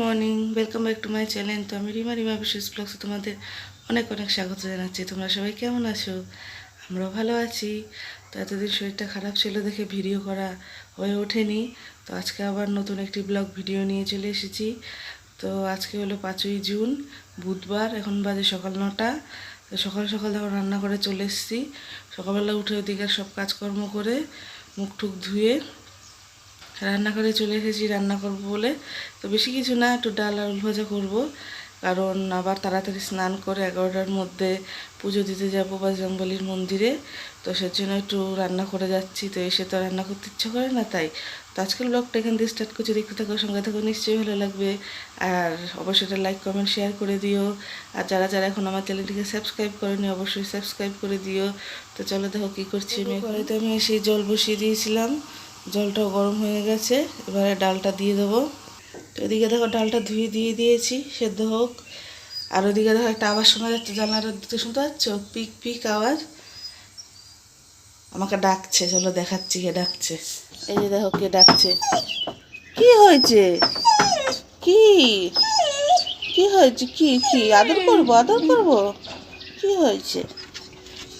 Morning welcome back to my channel তো আমি রিমা রিমা বিশেষ ব্লগসে তোমাদের অনেক অনেক স্বাগত জানাচ্ছি। তোমরা সবাই কেমন আছো? আমরাও ভালো আছি। তো এতদিন শরীরটা খারাপ ছিল দেখে ভিডিও করা হয়ে ওঠেনি। তো আজকে আবার নতুন একটি ব্লগ ভিডিও নিয়ে চলে এসেছি। তো আজকে হলো পাঁচই জুন, বুধবার, এখন বাজে সকাল নটা। তো সকাল সকাল যখন রান্না করে চলে এসেছি। সকালবেলা উঠে ওদিকে সব কাজকর্ম করে মুখ টুক ধুয়ে রান্না করে চলে এসেছি রান্না করব বলে। তো বেশি কিছু না একটু ডাল আর উল ভাজা করব। কারণ আবার তাড়াতাড়ি স্নান করে এগারোটার মধ্যে পুজো দিতে যাব বজরংবলির মন্দিরে। তো সেজন্য একটু রান্না করে যাচ্ছি। তো এসে তো রান্না করতে ইচ্ছা করে না তাই। তো আজকের ব্লগটা এখান দিয়ে স্টার্ট করছি। দেখতে থাকো সঙ্গে থাকো নিশ্চয়ই ভালো লাগবে। আর অবশ্যই এটা লাইক কমেন্ট শেয়ার করে দিও। আর যারা যারা এখন আমার চ্যানেলটিকে সাবস্ক্রাইব করেনি অবশ্যই সাবস্ক্রাইব করে দিও। তো চলো দেখো কী করছি আমি। তো আমি এসে জল বসিয়ে দিয়েছিলাম। জলটাও গরম হয়ে গেছে, এবারে ডালটা দিয়ে দেবো। তো এদিকে দেখো ডালটা ধুয়ে দিয়ে দিয়েছি, সেদ্ধ হোক। আর ওদিকে দেখো একটা আওয়াজ শোনা যাচ্ছে, জানলাটা দিতে শুনতে পাচ্ছ পিক পিক আওয়াজ। আমাকে ডাকছে, চলো দেখাচ্ছি কে ডাকছে। এই যে দেখো কে ডাকছে। কি হয়েছে? কি? কি হয়েছে? কি কি? আদর করব আদর করব? কি হয়েছে?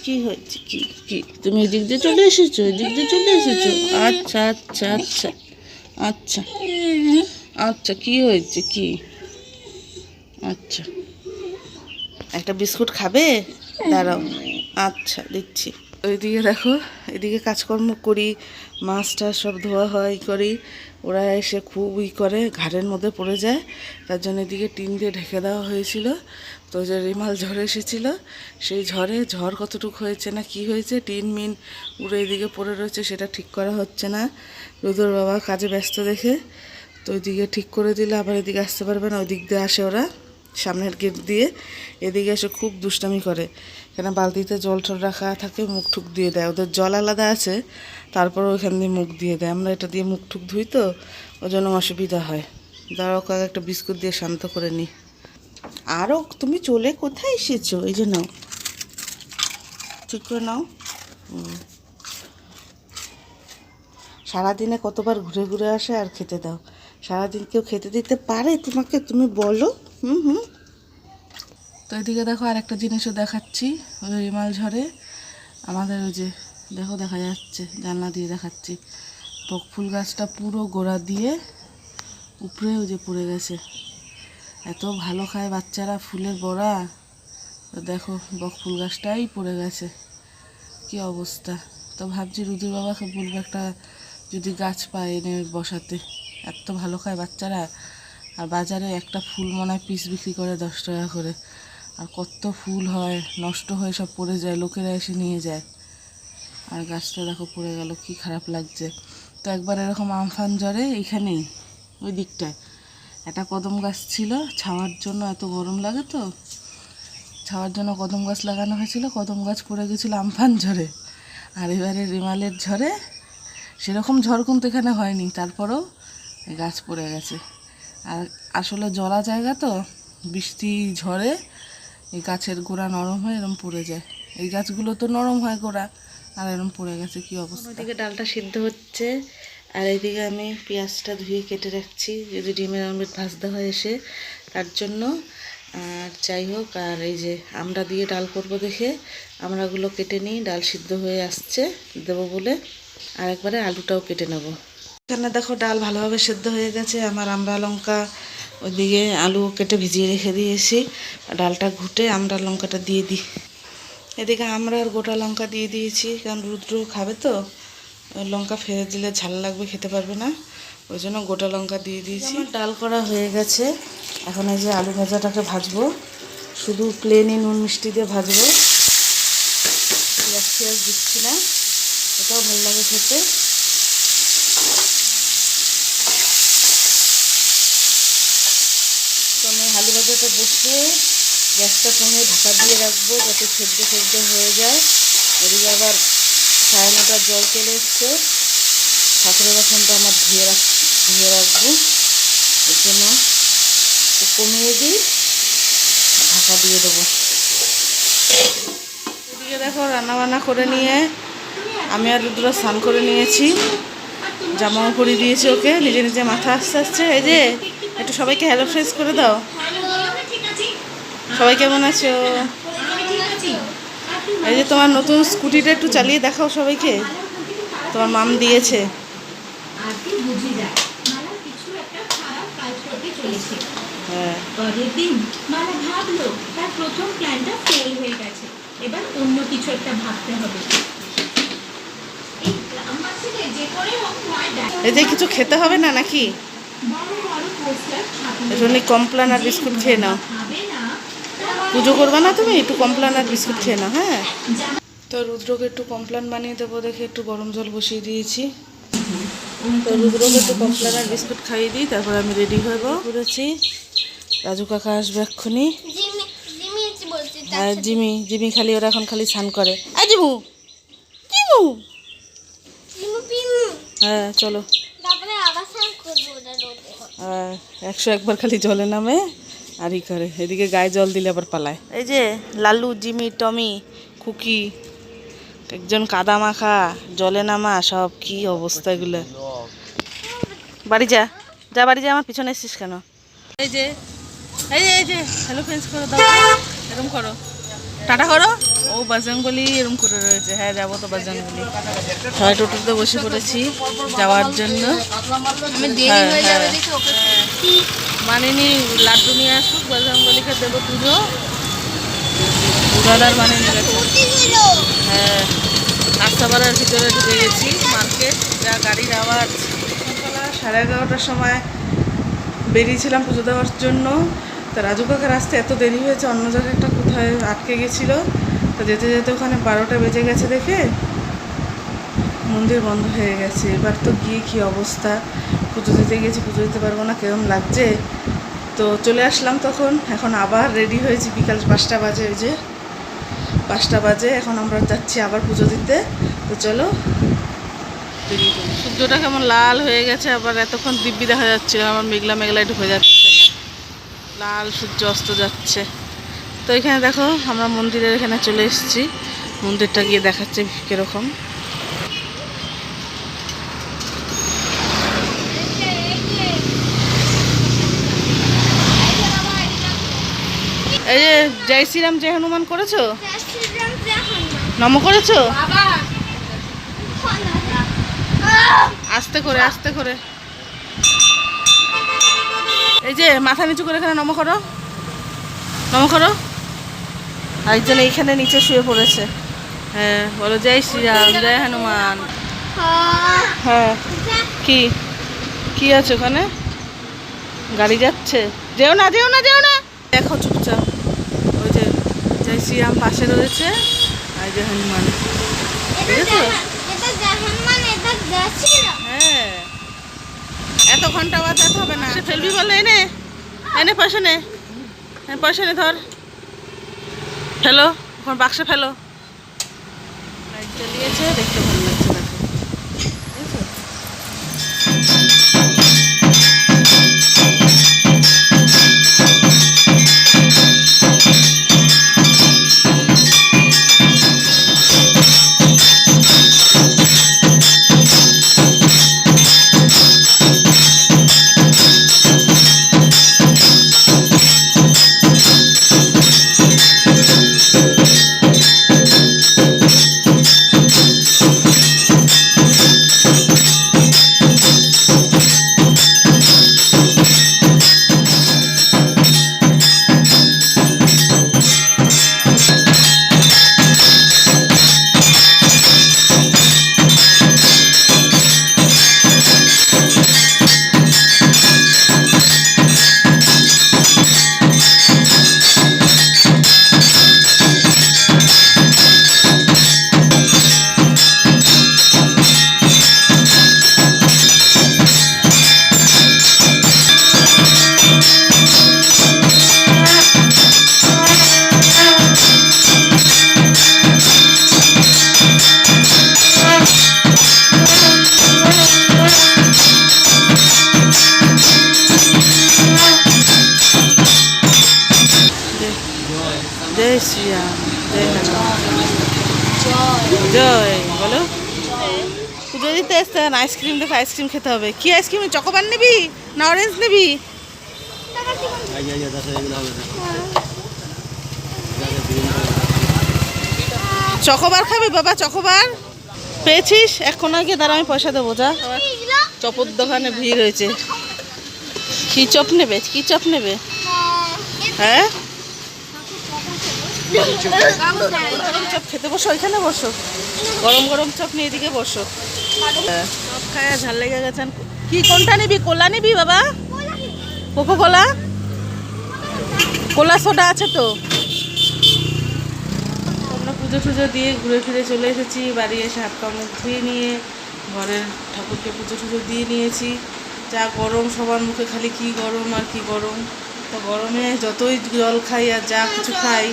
কি হয়েছে? কি কি? তুমি এদিক দিয়ে চলে এসেছ, এদিক দিয়ে চলে এসেছ। আচ্ছা আচ্ছা আচ্ছা আচ্ছা। আচ্ছা কি হয়েছে? কি? আচ্ছা। একটা বিস্কুট খাবে? দাঁড়াও। আচ্ছা দিচ্ছি। ওইদিকে দেখো, এদিকে কাজকর্ম করি, মাছ টাছ সব ধোয়া হয় করি। ওরা এসে খুব ই করে, ঘাড়ের মধ্যে পড়ে যায়। তার জন্য এদিকে টিন দিয়ে ঢেকে দেওয়া হয়েছিল। তো যে রিমাল ঝড় এসেছিল, সেই ঝড়ে ঝড় কতটুকু হয়েছে না কি হয়েছে, টিন মিন উড়ে এদিকে পড়ে রয়েছে, সেটা ঠিক করা হচ্ছে না। রুদুর বাবা কাজে ব্যস্ত দেখে, তো ওইদিকে ঠিক করে দিলে, আবার এদিকে আসতে পারবে না ওই দিক দিয়ে আসে ওরা সামনের গেট দিয়ে। এদিকে এসে খুব দুষ্টামি করে, কেন বালতিতে জল টল রাখা থাকে, মুখ ঠুক দিয়ে দেয়। ওদের জল আলাদা আছে, তারপর ওইখান দিয়ে মুখ দিয়ে দেয়। আমরা এটা দিয়ে মুখ ঠুক ধুই তো ওই জন্য অসুবিধা হয়। দাঁড়াও কয়েক একটা বিস্কুট দিয়ে শান্ত করে নিই। আরও তুমি চলে কোথায় এসেছ? এই যে নাও। ঠিক করে নাও। সারাদিনে কতবার ঘুরে ঘুরে আসে আর খেতে দাও। সারাদিন কেউ খেতে দিতে পারে? তোমাকে তুমি বলো। হুম হুম। তো এদিকে দেখো আর একটা জিনিসও দেখাচ্ছি, ওই রিমাল ঝড়ে আমাদের ওই যে, দেখো দেখা যাচ্ছে, জানলা দিয়ে দেখাচ্ছি। বক ফুল গাছটা পুরো গোড়া দিয়ে উপরে ওই যে পড়ে গেছে। এত ভালো খায় বাচ্চারা ফুলের বড়া। তো দেখো, বক ফুল গাছটাই পড়ে গেছে। কি অবস্থা? তো ভাবছি রুদির বাবাকে বলব একটা যদি গাছ পায় এনে বসাতে। এত ভালো খায় বাচ্চারা। আর বাজারে একটা ফুল মনে হয় পিস বিক্রি করে দশ টাকা করে। আর কত ফুল হয়, নষ্ট হয়ে সব পড়ে যায়, লোকেরা এসে নিয়ে যায়। আর গাছটা দেখো পড়ে গেল, কি খারাপ লাগছে। তো একবার এরকম আমফান জ্বরে এইখানেই, ওই দিকটায়। একটা কদম গাছ ছিল, ছাওয়ার জন্য এত গরম লাগে তো। ছাওয়ার জন্য কদম গাছ লাগানো হয়েছিল, কদম গাছ পড়ে গেছিল আমফান ঝড়ে। আর এবারে রিমালের ঝড়ে, সেরকম ঝড় কিন্তু এখানে হয়নি, তারপরেও গাছ পড়ে গেছে। আর আসলে জলা জায়গা তো, বৃষ্টি, ঝড়ে, এই গাছের গোড়া নরম হয়ে, এরম পড়ে যায়। এই গাছগুলো তো নরম হয় গোড়া, আর এরম পড়ে গেছে, কি অবস্থা? এদিকে ডালটা সিদ্ধ হচ্ছে আর এদিকে আমি পেঁয়াজটা ধুয়ে কেটে রাখছি, যদি ডিমের অমলেট ভাজতে হয় এসে, তার জন্য। আর যাই হোক, আর এই যে আমরা দিয়ে ডাল করব দেখে, আমরাগুলো কেটে নিই, ডাল সিদ্ধ হয়ে আসছে, দেবো বলে। আর একবারে আলুটাও কেটে নেব। এখানে দেখো ডাল ভালোভাবে সেদ্ধ হয়ে গেছে, আমার আমরা লঙ্কা ওইদিকে আলু কেটে ভিজিয়ে রেখে দিয়েছি ডালটা ঘুটে আমরা লঙ্কাটা দিয়ে দিই। এদিকে আমরা আর গোটা লঙ্কা দিয়ে দিয়েছি, কারণ রুদ্র খাবে তো। লঙ্কা ফেলে দিলে ঝাল লাগবে খেতে পারবে না। ওই জন্য গোটা লঙ্কা দিয়ে দিয়েছি। ডাল করা হয়ে গেছে। এখন এই যে আলু ভাজাটাকে ভাজবো। শুধু প্লেনই নুন মিষ্টি দিয়ে ভাজবো। পেঁয়াজ পেঁয়াজ দিচ্ছি না। এটাও ভালো লাগে খেতে। তো আমি আলু ভাজাটা বসিয়ে গ্যাসটা কমিয়ে ঢাকা দিয়ে রাখব যাতে সেদ্ধ সেদ্ধ হয়ে যায়। এদিকে আবার সাড়ে নটার জল চলে এসছে। ঠাকুরের বাসনটা আমার ধুয়ে রাখ, ধুয়ে রাখব। এর জন্য কমিয়ে দিই, ঢাকা দিয়ে দেবো। এদিকে দেখো রান্না বান্না করে নিয়ে, আমি আর রুদ্র স্নান করে নিয়েছি। জামাও পরিয়ে দিয়েছি ওকে, নিজে নিজে মাথা আসতে আসছে এই যে, একটু সবাইকে হ্যালো ফ্রেস করে দাও। সবাই কেমন আছো। এই যে তোমার নতুন স্কুটিটা একটু চালিয়ে দেখাও সবাইকে। তোমার মাম দিয়েছে। হ্যাঁ। পরের দিন মালা ভাবলো তার প্রথম প্ল্যানটা ফেল হয়ে গেছে। এবার অন্য কিছু একটা ভাবতে হবে। খেতে হবে না নাকি? কমপ্লান আর বিস্কুট খেয়ে নাও। পুজো করবে না তুমি? একটু কমপ্লান আর বিস্কুট খেয়ে না হ্যাঁ? তো রুদ্রকে একটু কমপ্লান বানিয়ে দেবো দেখে একটু গরম জল বসিয়ে দিয়েছি। তো রুদ্রকে একটু কমপ্লান আর বিস্কুট খাইয়ে দিই তারপর আমি রেডি হয়ে করেছি রাজু কাকা আসবে এক্ষুনি। আর জিমি জিমি খালি ওরা এখন খালি স্নান করে। আ জিমু হ্যাঁ চলো। আর একশো একবার খালি জলে নামে। আর ই করে এদিকে গায়ে জল দিলে আবার পালায়। এই যে লালু জিমি টমি খুকি একজন কাদা মাখা জলে নামা সব কি অবস্থা এগুলো। বাড়ি যা যা বাড়ি যা আমার পিছনে এসছিস কেন? এই যে এই যে এই যে হ্যালো ফ্রেন্ডস করে দাও। এরম করো। টাটা করো। ও বাজরঙ্গলি এরম করে রয়েছে। হ্যাঁ যাব তো বাজরঙ্গলি ছয় টোটোতে বসে পড়েছি যাওয়ার জন্য। হ্যাঁ, হ্যাঁ। মানিনি, লাড্ডু নিয়ে আসুক বজরঙ্গলিকে দেবো পুজো। দাদার মানে নিয়ে গেছে হ্যাঁ আস্তাপাড়ার ভিতরে ঢুকে গেছি, মার্কেট, যা গাড়ির আওয়াজ। সাড়ে এগারোটার সময় বেরিয়েছিলাম পুজো দেওয়ার জন্য। তা রাজু কাকার আসতে এত দেরি হয়েছে, অন্য জায়গায় একটা কোথায় আটকে গেছিল। তো যেতে যেতে ওখানে বারোটা বেজে গেছে দেখে মন্দির বন্ধ হয়ে গেছে। এবার তো গিয়ে কী অবস্থা? পুজো দিতে গেছি পুজো দিতে পারব না, কেরম লাগছে? তো চলে আসলাম তখন, এখন আবার রেডি হয়েছি বিকাল পাঁচটা বাজে, ওই যে পাঁচটা বাজে, এখন আমরা যাচ্ছি আবার পুজো দিতে। তো চলো সূর্যটা কেমন লাল হয়ে গেছে, আবার এতক্ষণ দিব্যি দেখা যাচ্ছিল, আমার মেঘলা মেঘলা ঢুকে যাচ্ছে। লাল সূর্য অস্ত যাচ্ছে। তো এখানে দেখো, আমরা মন্দিরের এখানে চলে এসেছি। মন্দিরটা গিয়ে দেখাচ্ছে কীরকম এই যে জয় শ্রীরাম জয় হনুমান করেছ? নম করেছ? আস্তে করে আস্তে করে। এই যে মাথা নিচু করে এখানে নম করো। নম করো। একজন এইখানে নিচে শুয়ে পড়েছে। হ্যাঁ বলো জয় শ্রীরাম জয় হনুমান। হ্যাঁ কি? কি আছে ওখানে? গাড়ি যাচ্ছে? যেও না যেও না যেও না। দেখো চুপচাপ। শ্রীরাম পাশে রয়েছে। আর যে হনুমান। হ্যাঁ। এত ঘণ্টা বাজাতে হবে না। সে ফেলবি বলে এনে। এনে পয়সা নে। এনে পয়সা নে ধর। ফেলো এখন বাক্সে ফেলো। লাইট জ্বালিয়েছে দেখতে দিতে আইসক্রিম দেখো আইসক্রিম খেতে হবে। কি আইসক্রিম চকোবার নিবি না অরেঞ্জ নিবি? চকোবার খাবি বাবা, চকোবার? পেয়েছিস? এখন আগে দাঁড়া, আমি পয়সা দেবো, যা। চপর দোকানে ভিড় হয়েছে। কি চপ নেবে? কি চপ নেবে? হ্যাঁ? গরম চপ খেতে বসো, ওইখানে বসো। গরম গরম চপ নিয়ে এদিকে বসো। চপ খায়, ঝাল লেগে গেছেন কি, কোনটা নিবি? কোলা নিবি বাবা? কোকো কোলা কোলা সোডা আছে তো। আমরা পুজো টুজো দিয়ে ঘুরে ফিরে চলে এসেছি, বাড়ি এসে হাত পা মুখ ধুয়ে নিয়ে, ঘরের ঠাকুরকে পুজো টুজো দিয়ে নিয়েছি। যা গরম, সবার মুখে খালি কি গরম আর কি গরম। তো গরমে যতই জল খাই আর যা কিছু খাই,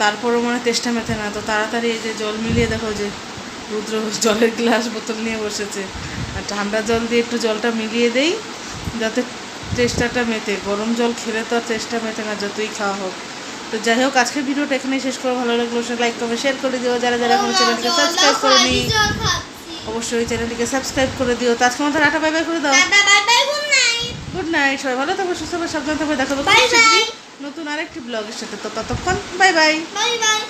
তারপরও মানে তেষ্টা মেথে না। তো তাড়াতাড়ি এই যে জল মিলিয়ে দেখো যে রুদ্র জলের গ্লাস বোতল নিয়ে বসেছে। আর ঠান্ডা জল দিয়ে একটু জলটা মিলিয়ে দেই যাতে চেষ্টাটা মেতে গরম জল খেলে তো আর চেষ্টা মেতে না যতই খাওয়া হোক। তো যাই হোক আজকের ভিডিওটা এখানেই শেষ করে ভালো লাগল সে লাইক কমেন্ট শেয়ার করে দিও। যারা যারা এখনও চ্যানেলটিকে সাবস্ক্রাইব করে নি অবশ্যই চ্যানেলটিকে সাবস্ক্রাইব করে দিও। তো আজকে মতো টাটা বাই বাই করে দাও। গুড নাইট সবাই ভালো থাকবে সুস্থ থাকবে সাবধান থাকবে দেখাবো. নতুন আরেকটি ব্লগের সাথে। তো ততক্ষণ বাই বাই বাই বাই